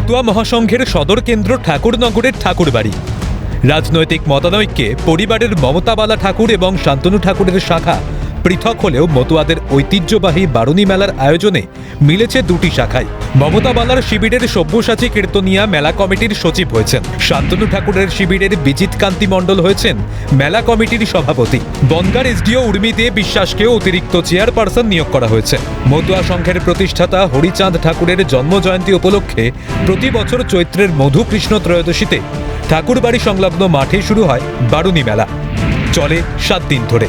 মতুয়া মহাসংঘের সদর কেন্দ্র ঠাকুরনগরের ঠাকুরবাড়ি। রাজনৈতিক মতানৈক্যে পরিবারের মমতাবালা ঠাকুর এবং শান্তনু ঠাকুরের শাখা পৃথক হলেও মতুয়াদের ঐতিহ্যবাহী বারুণী মেলার আয়োজনে মিলেছে দুটি শাখায়। মমতা বালার শিবিরের সব্যসাচী কীর্তনিয়া মেলা কমিটির সচিব হয়েছেন। শান্তনু ঠাকুরের শিবিরের বিজিত কান্তি মণ্ডল হয়েছেন মেলা কমিটির সভাপতি। বনগার এসডিও উর্মি দে বিশ্বাসকেও অতিরিক্ত চেয়ারপারসন নিয়োগ করা হয়েছে। মতুয়া সংঘের প্রতিষ্ঠাতা হরিচাঁদ ঠাকুরের জন্মজয়ন্তী উপলক্ষে প্রতি বছর চৈত্রের মধুকৃষ্ণ ত্রয়োদশীতে ঠাকুরবাড়ি সংলগ্ন মাঠে শুরু হয় বারুণী মেলা। চলে সাত দিন ধরে।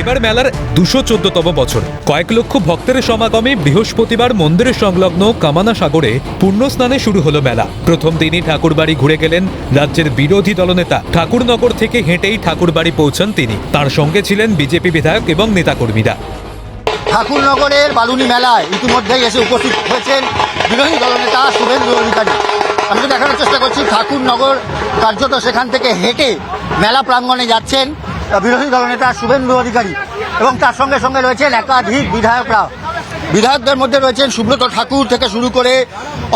এবার মেলার দুশো চোদ্দতম বছর। কয়েক লক্ষ ভক্তের সমাগমে বৃহস্পতিবার মন্দিরের সংলগ্ন কামানা সাগরে পূর্ণ স্নানে শুরু হলো মেলা। প্রথম দিনই ঠাকুরবাড়ি ঘুরে গেলেন রাজ্যের বিরোধী দলনেতা। ঠাকুরনগর থেকে হেঁটেই ঠাকুরবাড়ি পৌঁছান তিনি। তার সঙ্গে ছিলেন বিজেপি বিধায়ক এবং নেতাকর্মীরা। ঠাকুরনগরের বালুনি মেলায় ইতিমধ্যেই এসে উপস্থিত হয়েছেন বিরোধী দলনেতা শুভেন্দু অধিকারী। আমি তো দেখানোর চেষ্টা করছি, ঠাকুরনগর কার্যত সেখান থেকে হেঁটে মেলা প্রাঙ্গণে যাচ্ছেন। বিরোধী দলনেতা শুভেন্দু অধিকারী এবং তার সঙ্গে সঙ্গে রয়েছেন একাধিক বিধায়করা বিধায়কদের মধ্যে রয়েছেন সুব্রত ঠাকুর থেকে শুরু করে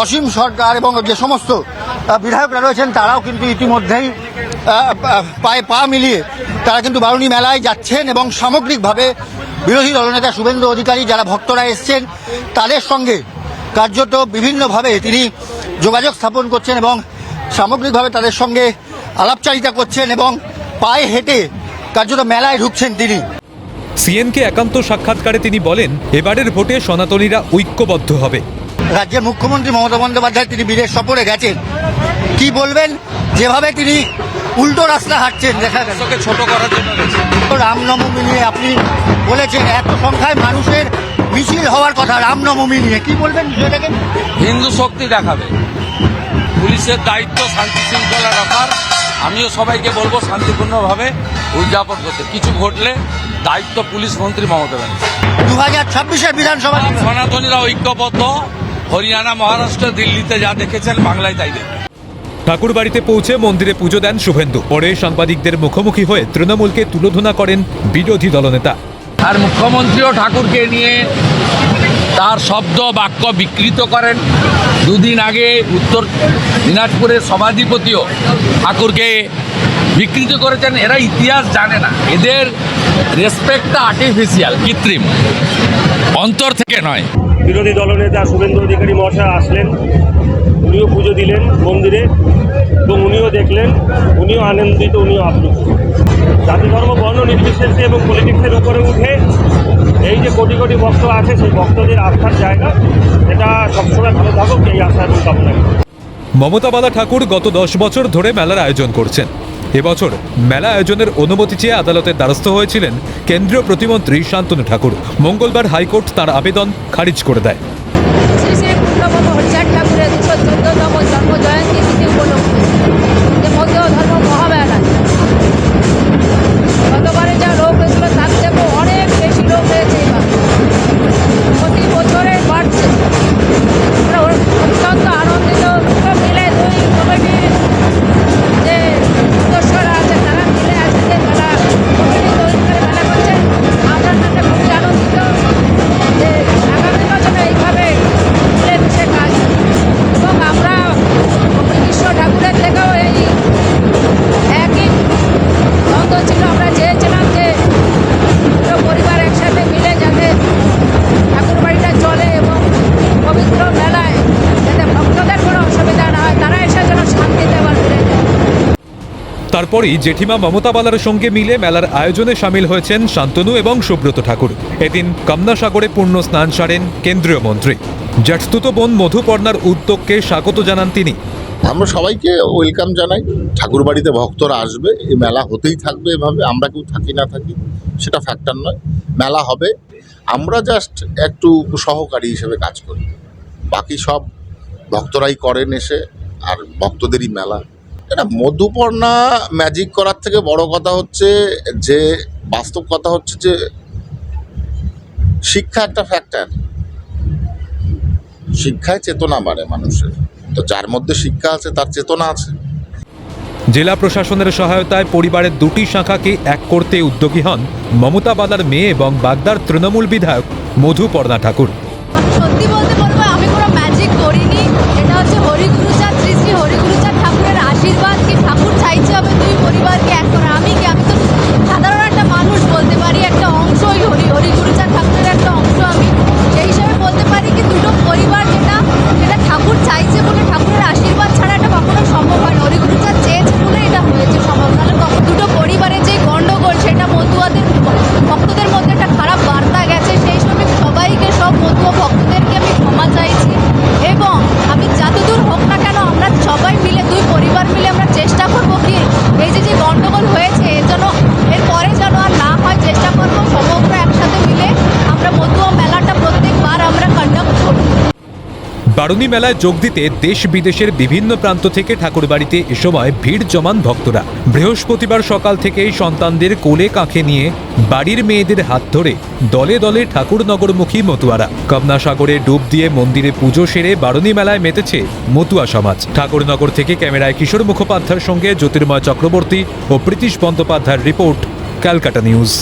অসীম সরকার এবং যে সমস্ত বিধায়করা রয়েছেন, তারাও কিন্তু ইতিমধ্যেই পায়ে পা মিলিয়ে তারা কিন্তু বারুণী মেলায় যাচ্ছেন এবং সামগ্রিকভাবে বিরোধী দলনেতা শুভেন্দু অধিকারী যারা ভক্তরা এসছেন, তাদের সঙ্গে কার্যত বিভিন্নভাবে তিনি যোগাযোগ স্থাপন করছেন এবং সামগ্রিকভাবে তাদের সঙ্গে আলাপচারিতা করছেন এবং পায়ে হেঁটে কার্যত মেলায় ঢুকছেন তিনি। সিএনকে একান্ত সাক্ষাৎকারে তিনি বলেন এবারের ভোটে সনাতনীরা ঐক্যবদ্ধ হবে। রাজ্যের মুখ্যমন্ত্রী মমতা বন্দ্যোপাধ্যায় তিনি বিদেশ সফরে গেছেন। কি বলবেন? যেভাবে তিনি উল্টো রাস্তা হাঁটছেন দেখা গেছে ছোট করার জন্য রামনবমী নিয়ে আপনি বলেছেন এত সংখ্যায় মানুষের মিছিল হওয়ার কথা রামনবমী নিয়ে। কি বলবেন বিষয়টাকে হিন্দু শক্তি দেখাবে। পুলিশের দায়িত্ব শান্তি শৃঙ্খলা রাখার আমিও সবাইকে বলব শান্তিপূর্ণভাবে উদযাপন করতে কিছু ঘটলে দায়িত্ব পুলিশ মন্ত্রী মমতা ব্যানার্জি। দু হাজার ছাব্বিশের বিধানসভা সনাতনীরা ঐক্যবদ্ধ। হরিয়ানা মহারাষ্ট্র দিল্লিতে যা দেখেছেন বাংলায় তাই দেখবেন ঠাকুরবাড়িতে পৌঁছে মন্দিরে পুজো দেন শুভেন্দু। পরে সাংবাদিকদের মুখোমুখি হয়ে তৃণমূলকে তুলোধনা করেন বিরোধী দলনেতা। আর মুখ্যমন্ত্রীও ঠাকুরকে নিয়ে তার শব্দ বাক্য বিকৃত করেন। দুদিন আগে উত্তর দিনাজপুরের সভাধিপতিও ঠাকুরকে বিকৃত করেছেন এরা ইতিহাস জানে না। এদের রেসপেক্টটা আর্টিফিশিয়াল কৃত্রিম। অন্তর থেকে নয়। বিরোধী দলনেতা শুভেন্দু অধিকারী মহাশয় আসলেন উনিও পুজো দিলেন মন্দিরে এবং উনিও দেখলেন উনিও আনন্দিত উনিও আপ্লুত। জাতি ধর্ম বর্ণ নির্বিশেষে এবং পলিটিক্সের উপরে উঠে এই যে কোটি কোটি ভক্ত আছে সেই ভক্তদের আস্থার জায়গা এটা সবসময় ভালো থাকুক এই আশা এবং কামনা। মমতা বালা ঠাকুর গত দশ বছর ধরে মেলার আয়োজন করছেন। এবছর মেলা আয়োজনের অনুমতি চেয়ে আদালতের দ্বারস্থ হয়েছিলেন কেন্দ্রীয় প্রতিমন্ত্রী শান্তনু ঠাকুর। মঙ্গলবার হাইকোর্ট তার আবেদন খারিজ করে দেয়। ধর্ম মহামেলা থেকেও এই একই ছিল, আমরা চেয়েছিলাম যে পুরো পরিবার একসাথে মিলে যাতে ঠাকুর বাড়িটা চলে এবং পবিত্র মেলায় যাতে ভক্তদের কোনো অসুবিধা না হয়, তারা এসে যেন শান্তিতে তারপরই জেঠিমা মমতা বালার সঙ্গে মিলে মেলার আয়োজনে সামিল হয়েছেন শান্তনু এবং সুব্রত ঠাকুর। এদিন কামনাসাগরে পূর্ণ স্নান সারেন কেন্দ্রীয় মন্ত্রী। জ্যাঠস্তুত বোন মধুপর্ণার উদ্যোগকে স্বাগত জানান তিনি। আমরা সবাইকে ওয়েলকাম জানাই। ঠাকুর বাড়িতে ভক্তরা আসবে। এই মেলা হতেই থাকবে এভাবে। আমরা কেউ থাকি না থাকি, সেটা ফ্যাক্টর নয়। মেলা হবে। আমরা জাস্ট একটু সহকারী হিসেবে কাজ করি। বাকি সব ভক্তরাই করেন এসে, আর ভক্তদেরই মেলা। এটা মধুপর্ণা ম্যাজিক করার থেকে বড় কথা হচ্ছে যে, বাস্তব কথা হচ্ছে যে, শিক্ষা একটা ফ্যাক্টর শিক্ষায় চেতনা বাড়ে মানুষের। তো যার মধ্যে শিক্ষা আছে তার চেতনা আছে। জেলা প্রশাসনের সহায়তায় পরিবারের দুটি শাখাকে এক করতে উদ্যোগী হন মমতা বালার মেয়ে এবং বাগদার তৃণমূল বিধায়ক মধুপর্ণা ঠাকুর। সত্যি বলতে বারুণী মেলায় যোগ দিতে দেশ বিদেশের বিভিন্ন প্রান্ত থেকে ঠাকুরবাড়িতে এ সময় ভিড় জমান ভক্তরা। বৃহস্পতিবার সকাল থেকেই সন্তানদের কোলে কাঁখে নিয়ে বাড়ির মেয়েদের হাত ধরে দলে দলে ঠাকুরনগরমুখী মতুয়ারা। কমনা সাগরে ডুব দিয়ে মন্দিরে পুজো সেরে বারুণী মেলায় মেতেছে মতুয়া সমাজ। ঠাকুরনগর থেকে ক্যামেরায় কিশোর মুখোপাধ্যায়ের সঙ্গে জ্যোতির্ময় চক্রবর্তী ও প্রীতিশ বন্দ্যোপাধ্যায়ের রিপোর্ট, ক্যালকাটা নিউজ।